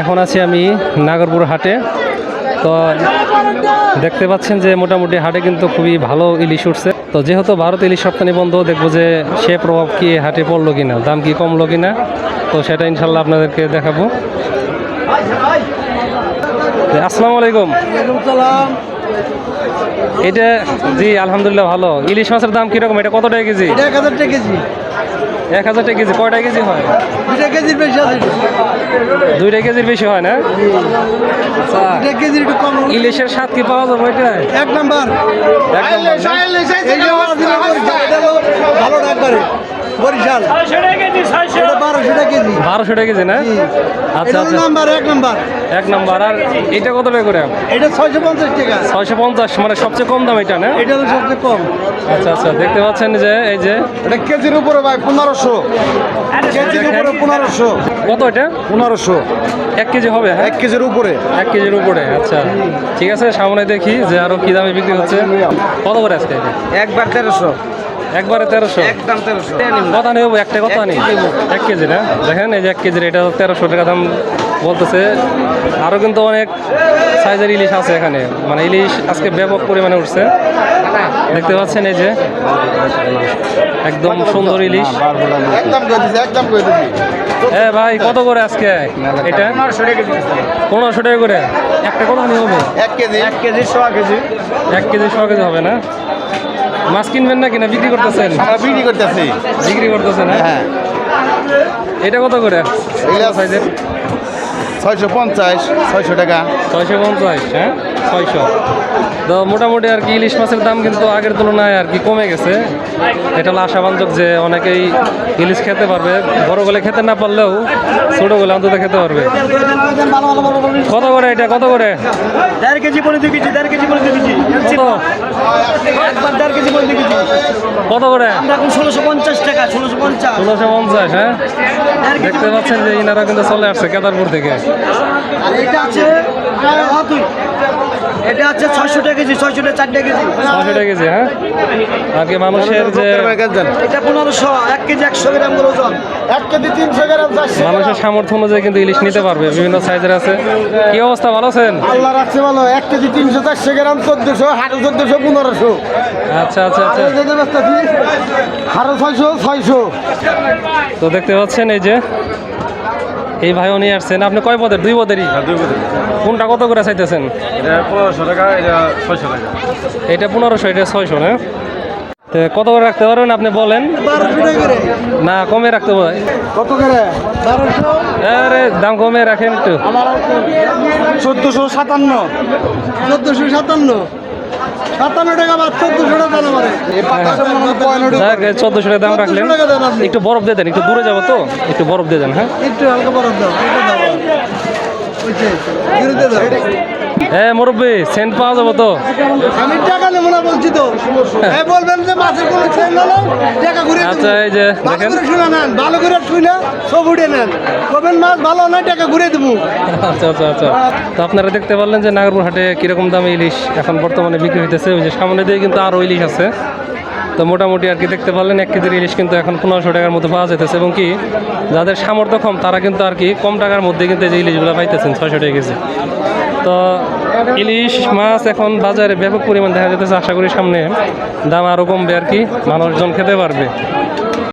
এখন আছি আমি নাগরপুর হাটে। তো দেখতে পাচ্ছেন যে মোটামুটি হাটে কিন্তু খুবই ভালো ইলিশ উঠছে। তো যেহেতু ভারত ইলিশ রপ্তানি বন্ধ, দেখব যে সে প্রভাব কি হাটে পড়ল কিনা, দাম কি কমলো কিনা। তো সেটা ইনশাল্লাহ আপনাদেরকে দেখাবো। আসসালামু আলাইকুম। এটা জি আলহামদুলিল্লাহ ভালো। ইলিশ মাছের দাম কীরকম? এটা কত টাকা কেজি? এক হাজার টাকা কেজি। এক হাজার টাকা কেজি। কয়টা কেজি হয়? দুটা কেজির বেশি আছে। দুইটা কেজির বেশি হয় না? আচ্ছা। দুটা কেজির একটু কম ইলিশের স্বাদ কি পাওয়া যাবে এটা এক নাম্বার। ভালো ডাকবারে বরিশাল। বারোশো টাকা কেজি। বারোশো টাকা কেজি না? আচ্ছা আচ্ছা। নাম্বার এক নাম্বার। এক নম্বর। আর এটা কত টাকা করে? এটা ছয়শো পঞ্চাশ টাকা। ছয়শো পঞ্চাশ মানে সবচেয়ে কম দাম এটা না? এটা হলো সবচেয়ে কম। আচ্ছা আচ্ছা দেখতে পাচ্ছেন যে এই যে এটা কেজির উপরে ভাই পনেরোশো। কেজির উপরে পনেরোশো। কত এটা? পনেরোশো। এক কেজি হবে হ্যাঁ? এক কেজির উপরে। এক কেজির উপরে আচ্ছা। ঠিক আছে সামনে দেখি যে আরও কি দামে বিক্রি হচ্ছে। কত করে আজকে? একবার তেরোশো। একবারে তেরোশো? একদম তেরোশো। কথা নেব একটা কথা নেই এক কেজি না? দেখেন এই যে এক কেজির এটা তেরোশো টাকা দাম বলতেছে। আরও কিন্তু অনেক সাইজের ইলিশ আছে এখানে। মানে ইলিশ আজকে ব্যাপক পরিমাণে উঠছে। দেখতে পাচ্ছেন এই যে। একদম সুন্দর ইলিশ। একদম করে দিছি একদম করে দিছি। এ ভাই কত করে আজকে এটা? পনেরোশো টাকা করে? একটা কত নিয়ে হবে? এক কেজি। এক কেজি ছ কেজি। এক কেজি ছ কেজি হবে না? মাছ কিনবেন না কিনা বিক্রি করতেছেন? আমরা বিক্রি করতেছি। বিক্রি করতেছেন হ্যাঁ? হ্যাঁ। এটা কত করে? সাইজের ছয়শো পঞ্চাশ ছয়শো টাকা। ছয়শো পঞ্চাশ হ্যাঁ? ছয়শো। তো মোটামুটি আর কি ইলিশ মাছের দাম কিন্তু আগের তুলনায় আর কি কমে গেছে। এটা হলো আশাবাঞ্জক যে অনেকেই ইলিশ খেতে পারবে। বড় গলে খেতে না পারলেও ছোটো গলে অন্তত খেতে পারবে। কত করে এটা? কত করে? দেড় কেজি পরে দুই কেজি দেড় কেজি পরে দুই কেজি কত একবার দেড় কেজি পরে দুই কেজি কত করে? আমরা এখন ষোলোশো পঞ্চাশ টাকা ষোলোশো পঞ্চাশ। ষোলোশো পঞ্চাশ হ্যাঁ? দেখতে পাচ্ছেন যে ইনারা কিন্তু চলে আসছে কেদারপুর থেকে। আর এটা আছে আহ, দুই। এটা আছে ছয়শো টাকা কেজি ছয়শো টাকা চারটে কেজি। ছশো টাকা কেজি হ্যাঁ? আর কি মানুষের যে এটা পনেরোশো এক কেজি একশো গ্রাম করে ওজন। এক কেজি তিনশো গ্রাম মানুষের সামর্থ্য অনুযায়ী কিন্তু ইলিশ নিতে পারবে বিভিন্ন সাইজের আছে। কি অবস্থা ভালো আছেন? আল্লাহ রাখছে ভালো এক কেজি তিনশো চারশো গ্রাম চোদ্দশো হারো চোদ্দশো পনেরোশো। আচ্ছা আচ্ছা আচ্ছা। হারো ছয়শো ছয়শো। তো দেখতে পাচ্ছেন এই যে এই ভাইও নিয়ে আসছেন। আপনি কয় পদের? দুই পদেরই? কোনটা কত করে চাইতেছেন? এটা পনেরোশো টাকা এটা ছয়শো টাকা। এটা পনেরোশো এটা ছয়শো না? কত করে রাখতে পারবেন আপনি বলেন? না কমে রাখতে পারে কত করে? আরে দাম কমে রাখেন একটু। চোদ্দশো সাতান্ন। চোদ্দশো সাতান্ন। সাতান্ন টাকা বা চোদ্দশো টাকা দাম আমার এই পাতাটা পয়নটি চোদ্দশো টাকা দাম রাখলেন। 1400 টাকা দেন আপনি। একটু বরফ দিয়ে দেন একটু দূরে যাব তো? একটু বরফ দিয়ে দেন হ্যাঁ? একটু হালকা বরফ দাও দাও। হ্যাঁ মুরব্বী সেন্ট পাওয়া যাব তো? আমি টাকা নেব না বলছি তো। এই বলবেন যে মাছের কোনো ছেলে না টাকা ঘুরে। আচ্ছা এই যে দেখেন। শুনে নেন ভালো করে শুনে সব উঠে নেন। কবেন মাছ ভালো নয় টাকা ঘুরে দেবো। আচ্ছা আচ্ছা আচ্ছা। তো আপনারা দেখতে পারলেন যে নাগরপুর হাটে কীরকম দামে ইলিশ এখন বর্তমানে বিক্রি হইতেছে। ওই যে সামনে দিয়ে কিন্তু আরও ইলিশ আছে। তো মোটামুটি আর কি দেখতে পারলেন এক কেজির ইলিশ কিন্তু এখন পনেরোশো টাকার মধ্যে পাওয়া যেতেছে এবং কি যাদের সামর্থ্য কম তারা কিন্তু আর কি কম টাকার মধ্যে কিন্তু এই যে ইলিশগুলো পাইতেছেন ছয়শো টাকা কেজি। তো ইলিশ মাছ এখন বাজারে ব্যাপক পরিমাণ দেখা যেতেছে আশা করি সামনে দাম আরও কমবে আর কি। মানুষজন খেতে পারবে।